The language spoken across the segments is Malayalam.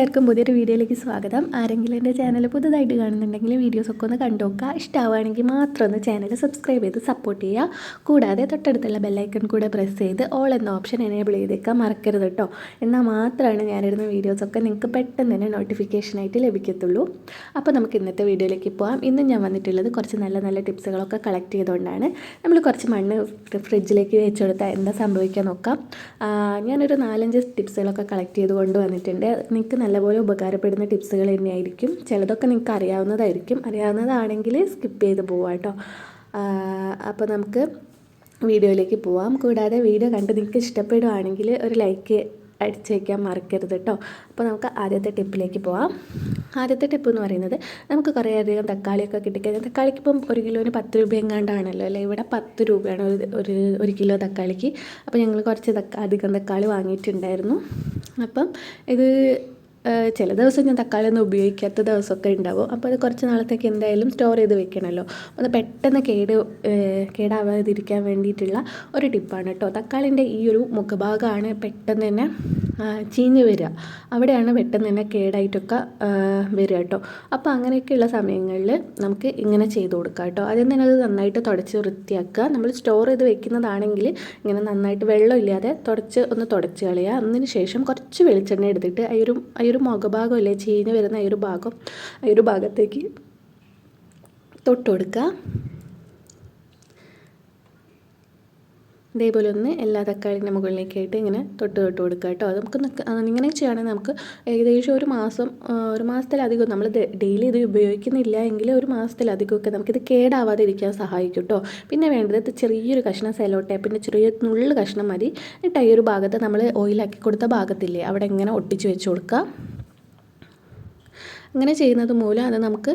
എല്ലാവർക്കും പുതിയൊരു വീഡിയോയിലേക്ക് സ്വാഗതം. ആരെങ്കിലും എന്റെ ചാനൽ പുതുതായിട്ട് കാണുന്നുണ്ടെങ്കിൽ വീഡിയോസൊക്കെ ഒന്ന് കണ്ടു നോക്കുക. ഇഷ്ടമാവുകയാണെങ്കിൽ മാത്രം ഒന്ന് ചാനൽ സബ്സ്ക്രൈബ് ചെയ്ത് സപ്പോർട്ട് ചെയ്യുക. കൂടാതെ തൊട്ടടുത്തുള്ള ബെല്ലൈക്കൺ കൂടെ പ്രസ് ചെയ്ത് ഓൾ എന്ന ഓപ്ഷൻ എനേബിൾ ചെയ്തേക്കാൻ മറക്കരുത് കേട്ടോ എന്നാൽ മാത്രമാണ് ഞാനിടുന്ന വീഡിയോസൊക്കെ നിങ്ങൾക്ക് പെട്ടെന്ന് തന്നെ നോട്ടിഫിക്കേഷനായിട്ട് ലഭിക്കത്തുള്ളൂ. അപ്പോൾ നമുക്ക് ഇന്നത്തെ വീഡിയോയിലേക്ക് പോകാം ഇന്ന് ഞാൻ വന്നിട്ടുള്ളത് കുറച്ച് നല്ല നല്ല ടിപ്സുകളൊക്കെ കളക്ട് ചെയ്തുകൊണ്ടാണ്. നമ്മൾ കുറച്ച് മണ്ണ് ഫ്രിഡ്ജിലേക്ക് വെച്ച് കൊടുത്താൽ എന്താ സംഭവിക്കാൻ നോക്കാം. ഞാനൊരു നാലഞ്ച് ടിപ്സുകളൊക്കെ കളക്ട് ചെയ്ത് കൊണ്ടുവന്നിട്ടുണ്ട് നിങ്ങൾക്ക് നല്ലപോലെ ഉപകാരപ്പെടുന്ന ടിപ്സുകൾ തന്നെയായിരിക്കും. ചിലതൊക്കെ നിങ്ങൾക്ക് അറിയാവുന്നതായിരിക്കും. അറിയാവുന്നതാണെങ്കിൽ സ്കിപ്പ് ചെയ്ത് പോവാം കേട്ടോ. അപ്പോൾ നമുക്ക് വീഡിയോയിലേക്ക് പോവാം. കൂടാതെ വീഡിയോ കണ്ട് നിങ്ങൾക്ക് ഇഷ്ടപ്പെടുവാണെങ്കിൽ ഒരു ലൈക്ക് അടിച്ചേക്കാൻ മറക്കരുത് കേട്ടോ. അപ്പോൾ നമുക്ക് ആദ്യത്തെ ടിപ്പിലേക്ക് പോവാം. ആദ്യത്തെ ടിപ്പ് എന്ന് പറയുന്നത് നമുക്ക് കുറേ അധികം തക്കാളിയൊക്കെ കിട്ടിക്കഴിഞ്ഞാൽ തക്കാളിക്ക് ഇപ്പം ഒരു കിലോന് പത്ത് രൂപ എങ്ങാണ്ടാണല്ലോ അല്ലേ? ഇവിടെ പത്ത് രൂപയാണ് ഒരു ഒരു ഒരു കിലോ തക്കാളിക്ക്. അപ്പോൾ ഞങ്ങൾ കുറച്ച് അധികം തക്കാളി വാങ്ങിയിട്ടുണ്ടായിരുന്നു. അപ്പം ഇത് ചില ദിവസം ഞാൻ തക്കാളി ഒന്നും ഉപയോഗിക്കാത്ത ദിവസമൊക്കെ ഉണ്ടാവും. അപ്പോൾ അത് കുറച്ച് നാളത്തേക്ക് എന്തായാലും സ്റ്റോർ ചെയ്ത് വെക്കണമല്ലോ. അത് പെട്ടെന്ന് കേട് കേടാവാതിരിക്കാൻ വേണ്ടിയിട്ടുള്ള ഒരു ടിപ്പാണ് കേട്ടോ. തക്കാളിന്റെ ഈ ഒരു മുഖഭാഗമാണ് പെട്ടെന്ന് തന്നെ ചീഞ്ഞ് വരിക. അവിടെയാണ് പെട്ടെന്ന് തന്നെ കേടായിട്ടൊക്കെ വരിക കേട്ടോ. അപ്പോൾ അങ്ങനെയൊക്കെയുള്ള സമയങ്ങളിൽ നമുക്ക് ഇങ്ങനെ ചെയ്ത് കൊടുക്കാം കേട്ടോ. ആദ്യം തന്നെ അത് നന്നായിട്ട് തുടച്ച് വൃത്തിയാക്കുക. നമ്മൾ സ്റ്റോർ ചെയ്ത് വെക്കുന്നതാണെങ്കിൽ ഇങ്ങനെ നന്നായിട്ട് വെള്ളം ഇല്ലാതെ തുടച്ച് ഒന്ന് തുടച്ച് കളയുക. അതിന് ശേഷം കുറച്ച് വെളിച്ചെണ്ണ എടുത്തിട്ട് ആ ഒരു ആ ഒരു മുഖഭാഗം അല്ലേ ചീഞ്ഞ് വരുന്ന ആ ഒരു ഭാഗം ആ ഒരു ഭാഗത്തേക്ക് തൊട്ട് കൊടുക്കുക. ഇതേപോലെ ഒന്ന് എല്ലാ തക്കാളിന്റെ മുകളിലേക്കായിട്ട് ഇങ്ങനെ തൊട്ട് തൊട്ട് കൊടുക്കുക കേട്ടോ. നമുക്ക് ഇങ്ങനെ ചെയ്യുകയാണെങ്കിൽ നമുക്ക് ഏകദേശം ഒരു മാസം ഒരു മാസത്തിലധികം നമ്മൾ ഡെയിലി ഇത് ഉപയോഗിക്കുന്നില്ല എങ്കിൽ ഒരു മാസത്തിലധികമൊക്കെ നമുക്കിത് കേടാവാതെ ഇരിക്കാൻ സഹായിക്കും കേട്ടോ. പിന്നെ വേണ്ടത് ചെറിയൊരു കഷ്ണം സെലോ ടേപ്പിന്റെ ചെറിയ നുള്ളു കഷ്ണം മതി. എന്നിട്ട് ഈ ഒരു ഭാഗത്ത് നമ്മൾ ഓയിലാക്കി കൊടുത്ത ഭാഗത്തില്ലേ അവിടെ ഇങ്ങനെ ഒട്ടിച്ച് വെച്ച് കൊടുക്കുക. അങ്ങനെ ചെയ്യുന്നത് മൂലം അത് നമുക്ക്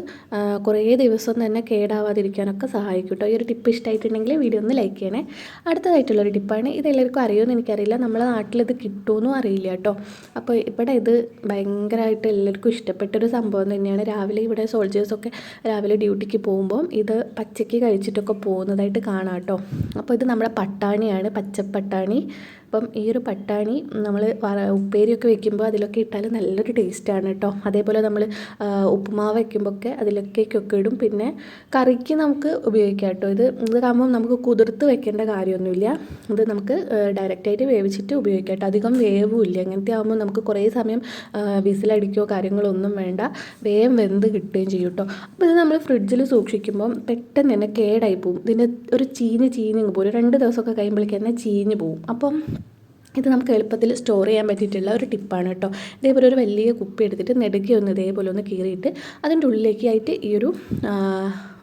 കുറേ ദിവസം തന്നെ കേടാവാതിരിക്കാനൊക്കെ സഹായിക്കും കേട്ടോ. ഈ ഒരു ടിപ്പ് ഇഷ്ടമായിട്ടുണ്ടെങ്കിൽ വീഡിയോ ഒന്ന് ലൈക്ക് ചെയ്യണേ. അടുത്തതായിട്ടുള്ളൊരു ടിപ്പാണ് ഇത് എല്ലാവർക്കും അറിയുമെന്ന് എനിക്കറിയില്ല. നമ്മളെ നാട്ടിലിത് കിട്ടുമെന്നും അറിയില്ല കേട്ടോ. അപ്പോൾ ഇവിടെ ഇത് ഭയങ്കരമായിട്ട് എല്ലാവർക്കും ഇഷ്ടപ്പെട്ടൊരു സംഭവം തന്നെയാണ്. രാവിലെ ഇവിടെ സോൾജേഴ്സൊക്കെ രാവിലെ ഡ്യൂട്ടിക്ക് പോകുമ്പോൾ ഇത് പച്ചയ്ക്ക് കഴിച്ചിട്ടൊക്കെ പോകുന്നതായിട്ട് കാണാം കേട്ടോ. അപ്പോൾ ഇത് നമ്മുടെ പട്ടാണിയാണ് പച്ചപ്പട്ടാണി. അപ്പം ഈ ഒരു പട്ടാണി നമ്മൾ ഉപ്പേരിയൊക്കെ വെക്കുമ്പോൾ അതിലൊക്കെ ഇട്ടാൽ നല്ലൊരു ടേസ്റ്റാണ് കേട്ടോ. അതേപോലെ നമ്മൾ ഉപ്പുമാവ് വയ്ക്കുമ്പോഴൊക്കെ അതിലൊക്കെയൊക്കെ ഇടും. പിന്നെ കറിക്ക് നമുക്ക് ഉപയോഗിക്കാം കേട്ടോ. ഇത് ഇതാകുമ്പം നമുക്ക് കുതിർത്ത് വെക്കേണ്ട കാര്യമൊന്നുമില്ല. ഇത് നമുക്ക് ഡയറക്റ്റായിട്ട് വേവിച്ചിട്ട് ഉപയോഗിക്കാം കേട്ടോ. അധികം വേവുമില്ല. അങ്ങനത്തെ ആകുമ്പോൾ നമുക്ക് കുറേ സമയം വിസിലടിക്കുകയോ കാര്യങ്ങളൊന്നും വേണ്ട. വേഗം വെന്ത് കിട്ടുകയും ചെയ്യും കേട്ടോ. അപ്പോൾ ഇത് നമ്മൾ ഫ്രിഡ്ജിൽ സൂക്ഷിക്കുമ്പം പെട്ടെന്ന് തന്നെ കേടായി പോകും ഇതിന്റെ ഒരു ചീഞ്ഞ് ചീഞ്ഞ് പോകും ഒരു രണ്ട് ദിവസമൊക്കെ കഴിയുമ്പോഴേക്ക് തന്നെ ചീഞ്ഞ് പോകും അപ്പം ഇത് നമുക്ക് എളുപ്പത്തിൽ സ്റ്റോർ ചെയ്യാൻ പറ്റിയിട്ടുള്ള ഒരു ടിപ്പാണ് കേട്ടോ. ഇതേപോലെ ഒരു വലിയ കുപ്പി എടുത്തിട്ട് നെടുകി ഒന്ന് ഇതേപോലെ ഒന്ന് കീറിയിട്ട് അതിന്റെ ഉള്ളിലേക്കായിട്ട് ഈ ഒരു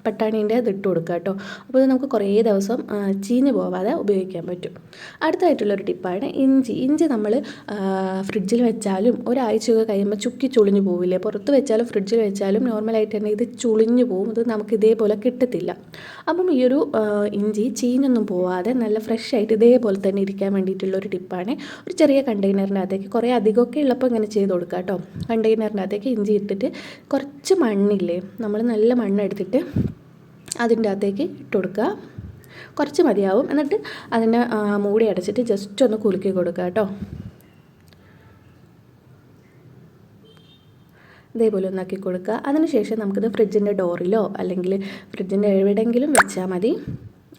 പട്ടാണീന്റെ ഇത് ഇട്ട് കൊടുക്കുക കേട്ടോ. അപ്പോൾ ഇത് നമുക്ക് കുറേ ദിവസം ചീഞ്ഞ് പോവാതെ ഉപയോഗിക്കാൻ പറ്റും. അടുത്തായിട്ടുള്ളൊരു ടിപ്പാണ് ഇഞ്ചി. ഇഞ്ചി നമ്മൾ ഫ്രിഡ്ജിൽ വെച്ചാലും ഒരാഴ്ചയൊക്കെ കഴിയുമ്പോൾ ചുക്കി ചുളിഞ്ഞു പോവില്ലേ? പുറത്ത് വെച്ചാലും ഫ്രിഡ്ജിൽ വെച്ചാലും നോർമലായിട്ട് തന്നെ ഇത് ചുളിഞ്ഞു പോകും ഇത് നമുക്ക് ഇതേപോലെ കിട്ടത്തില്ല. അപ്പം ഈ ഒരു ഇഞ്ചി ചീഞ്ഞൊന്നും പോവാതെ നല്ല ഫ്രഷ് ആയിട്ട് ഇതേപോലെ തന്നെ ഇരിക്കാൻ വേണ്ടിയിട്ടുള്ള ഒരു ടിപ്പാണ്. ഒരു ചെറിയ കണ്ടെയ്നറിന്റെ അകത്തേക്ക് കുറേ അധികമൊക്കെ ഉള്ളപ്പോൾ ഇങ്ങനെ ചെയ്ത് കൊടുക്കുക കേട്ടോ. കണ്ടെയ്നറിന്റെ അകത്തേക്ക് ഇഞ്ചി ഇട്ടിട്ട് കുറച്ച് മണ്ണില്ലേ? നമ്മൾ നല്ല മണ്ണ് എടുത്തിട്ട് അതിന്റെ അകത്തേക്ക് ഇട്ട് കൊടുക്കുക. കുറച്ച് മതിയാവും. എന്നിട്ട് അതിനെ മൂടി അടച്ചിട്ട് ജസ്റ്റ് ഒന്ന് കുലുക്കി കൊടുക്കുക കേട്ടോ. ഇതേപോലെ ഒന്നാക്കി കൊടുക്കുക. അതിനുശേഷം നമുക്കിത് ഫ്രിഡ്ജിന്റെ ഡോറിലോ അല്ലെങ്കിൽ ഫ്രിഡ്ജിന്റെ എവിടെയെങ്കിലും വെച്ചാൽ മതി.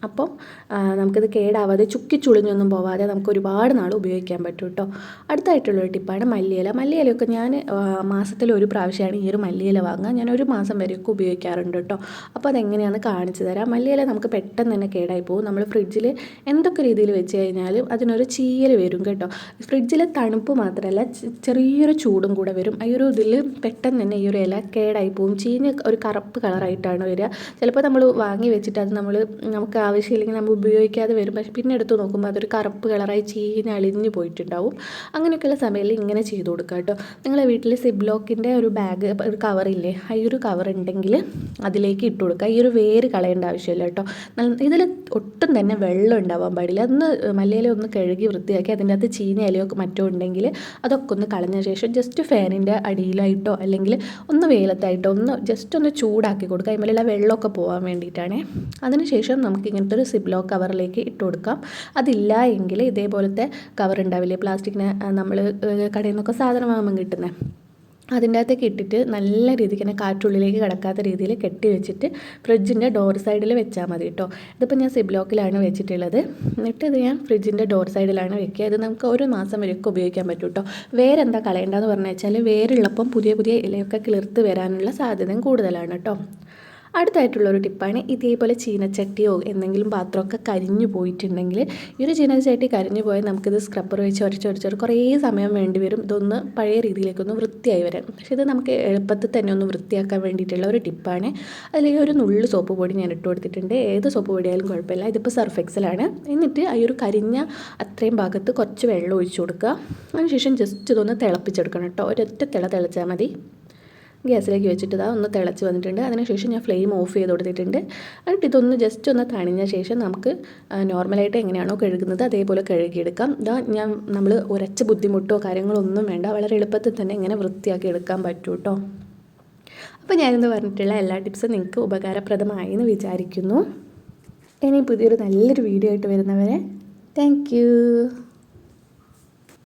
അപ്പം ആ, നമുക്കിത് കേടാവാതെ ചുക്കി ചുളിഞ്ഞൊന്നും പോവാതെ നമുക്ക് ഒരുപാട് നാൾ ഉപയോഗിക്കാൻ പറ്റും കേട്ടോ അടുത്തായിട്ടുള്ളൊരു ടിപ്പാണ് മല്ലിയില. മല്ലിയിലയൊക്കെ ഞാൻ ആ, മാസത്തിൽ ഒരു പ്രാവശ്യമാണ് ഈ ഒരു മല്ലിയില വാങ്ങുക. ഞാൻ ഒരു മാസം വരെയൊക്കെ ഉപയോഗിക്കാറുണ്ട് കേട്ടോ അപ്പോൾ അതെങ്ങനെയാണെന്ന് കാണിച്ചു തരാം. മല്ലിയില നമുക്ക് പെട്ടെന്ന് തന്നെ കേടായി പോകും. നമ്മൾ ഫ്രിഡ്ജിൽ എന്തൊക്കെ രീതിയിൽ വെച്ച് കഴിഞ്ഞാലും അതിനൊരു ചീയൽ വരും കേട്ടോ. ഫ്രിഡ്ജിലെ തണുപ്പ് മാത്രമല്ല ചെറിയൊരു ചൂടും കൂടെ വരും. ഈ ഒരു ഇതിൽ പെട്ടെന്ന് തന്നെ ഈ ഒരു ഇല കേടായി പോകും. ചീഞ്ഞ ഒരു കറുപ്പ് കളറായിട്ടാണ് വരിക. ചിലപ്പോൾ നമ്മൾ വാങ്ങി വെച്ചിട്ട് അത് നമ്മൾ നമുക്ക് ആവശ്യമില്ലെങ്കിൽ നമ്മൾ ഉപയോഗിക്കാതെ വരും പക്ഷെ പിന്നെ എടുത്ത് നോക്കുമ്പോൾ അതൊരു കറുപ്പ് കളറായി ചീഞ്ഞ് അളിഞ്ഞ് പോയിട്ടുണ്ടാവും. അങ്ങനെയൊക്കെയുള്ള സമയത്തിൽ ഇങ്ങനെ ചെയ്ത് കൊടുക്കുക കേട്ടോ. നിങ്ങളെ വീട്ടിൽ സിബ്ലോക്കിന്റെ ഒരു ബാഗ് ഒരു കവറില്ലേ ആ ഒരു കവർ ഉണ്ടെങ്കിൽ അതിലേക്ക് ഇട്ട് കൊടുക്കുക. ഈ ഒരു വേര് കളയേണ്ട ആവശ്യമില്ല കേട്ടോ. ഇതിൽ ഒട്ടും തന്നെ വെള്ളം ഉണ്ടാവാൻ പാടില്ല. അന്ന് മല്ലിയില ഒന്ന് കഴുകി വൃത്തിയാക്കി അതിന്റെ അകത്ത് ചീഞ്ഞ ഇലയോ മറ്റോ ഉണ്ടെങ്കിൽ അതൊക്കെ ഒന്ന് കളഞ്ഞ ശേഷം ജസ്റ്റ് ഫാനിന്റെ അടിയിലായിട്ടോ അല്ലെങ്കിൽ ഒന്ന് വെയിലത്തായിട്ടോ ഒന്ന് ജസ്റ്റ് ഒന്ന് ചൂടാക്കി കൊടുക്കുക. അതിന്മേലുള്ള വെള്ളമൊക്കെ പോകാൻ വേണ്ടിയിട്ടാണ്. അതിനുശേഷം നമുക്ക് ഇങ്ങനത്തെ ഒരു സിബ്ലോ കവറിലേക്ക് ഇട്ട് കൊടുക്കാം. അതില്ല എങ്കിൽ ഇതേപോലത്തെ കവർ ഉണ്ടാവില്ലേ പ്ലാസ്റ്റിക്കിന് നമ്മൾ കടയിൽ നിന്നൊക്കെ സാധനം വാങ്ങുമ്പോൾ കിട്ടുന്നത് അതിന്റെ അകത്തേക്ക് ഇട്ടിട്ട് നല്ല രീതിക്ക് തന്നെ കാറ്റുള്ളിലേക്ക് കിടക്കാത്ത രീതിയിൽ കെട്ടി വെച്ചിട്ട് ഫ്രിഡ്ജിന്റെ ഡോർ സൈഡിൽ വെച്ചാൽ മതി കേട്ടോ ഇതിപ്പോൾ ഞാൻ സിബ്ലോക്കിലാണ് വെച്ചിട്ടുള്ളത്. എന്നിട്ട് ഇത് ഞാൻ ഫ്രിഡ്ജിന്റെ ഡോർ സൈഡിലാണ് വെക്കുക. ഇത് നമുക്ക് ഒരു മാസം വരെയൊക്കെ ഉപയോഗിക്കാൻ പറ്റും കേട്ടോ വേരെന്താ കളയേണ്ടതെന്ന് പറഞ്ഞു വെച്ചാൽ വേരുള്ളപ്പം പുതിയ പുതിയ ഇലയൊക്കെ കിളിർത്ത് വരാനുള്ള സാധ്യതയും കൂടുതലാണ് കേട്ടോ അടുത്തായിട്ടുള്ളൊരു ടിപ്പാണ് ഇതേപോലെ ചീനച്ചട്ടിയോ എന്തെങ്കിലും പാത്രമൊക്കെ കരിഞ്ഞു പോയിട്ടുണ്ടെങ്കിൽ ഈ ഒരു ചീനച്ചട്ടി കരിഞ്ഞു പോയാൽ നമുക്കിത് സ്ക്രബ്ബർ വെച്ച് ഉരച്ച് ഉരച്ച് കുറേ സമയം വേണ്ടി വരും. ഇതൊന്ന് പഴയ രീതിയിലേക്കൊന്ന് വൃത്തിയായി വരാൻ. പക്ഷേ ഇത് നമുക്ക് എളുപ്പത്തിൽ തന്നെ ഒന്ന് വൃത്തിയാക്കാൻ വേണ്ടിയിട്ടുള്ള ഒരു ടിപ്പാണ്. അതിലേക്ക് ഒരു നുള്ളു സോപ്പ് പൊടി ഞാൻ ഇട്ട് കൊടുത്തിട്ടുണ്ട്. ഏത് സോപ്പ് പൊടിയായാലും കുഴപ്പമില്ല. ഇതിപ്പോൾ സർഫ് എക്സലാണ് എന്നിട്ട് ആ ഒരു കരിഞ്ഞ അത്രയും ഭാഗത്ത് കുറച്ച് വെള്ളം ഒഴിച്ചു കൊടുക്കുക. അതിനുശേഷം ജസ്റ്റ് ഇതൊന്ന് തിളപ്പിച്ചെടുക്കണം കേട്ടോ. ഒരൊറ്റ തിള തിളച്ചാൽ മതി. ഗ്യാസിലേക്ക് വെച്ചിട്ട് ഇതാ ഒന്ന് തിളച്ച് വന്നിട്ടുണ്ട്. അതിനുശേഷം ഞാൻ ഫ്ലെയിം ഓഫ് ചെയ്ത് കൊടുത്തിട്ടുണ്ട്. എന്നിട്ട് ഇതൊന്ന് ജസ്റ്റ് ഒന്ന് തണിഞ്ഞ ശേഷം നമുക്ക് നോർമലായിട്ട് എങ്ങനെയാണോ കഴുകുന്നത് അതേപോലെ കഴുകിയെടുക്കാം. ഇതാ ഞാൻ നമ്മൾ ഉരച്ച ബുദ്ധിമുട്ടോ കാര്യങ്ങളോ ഒന്നും വേണ്ട. വളരെ എളുപ്പത്തിൽ തന്നെ ഇങ്ങനെ വൃത്തിയാക്കി എടുക്കാൻ പറ്റും കേട്ടോ അപ്പോൾ ഞാനിന്ന് പറഞ്ഞിട്ടുള്ള എല്ലാ ടിപ്സും നിങ്ങൾക്ക് ഉപകാരപ്രദമായി എന്ന് വിചാരിക്കുന്നു. ഇനി പുതിയൊരു നല്ലൊരു വീഡിയോ ആയിട്ട് വരുന്നവരെ താങ്ക്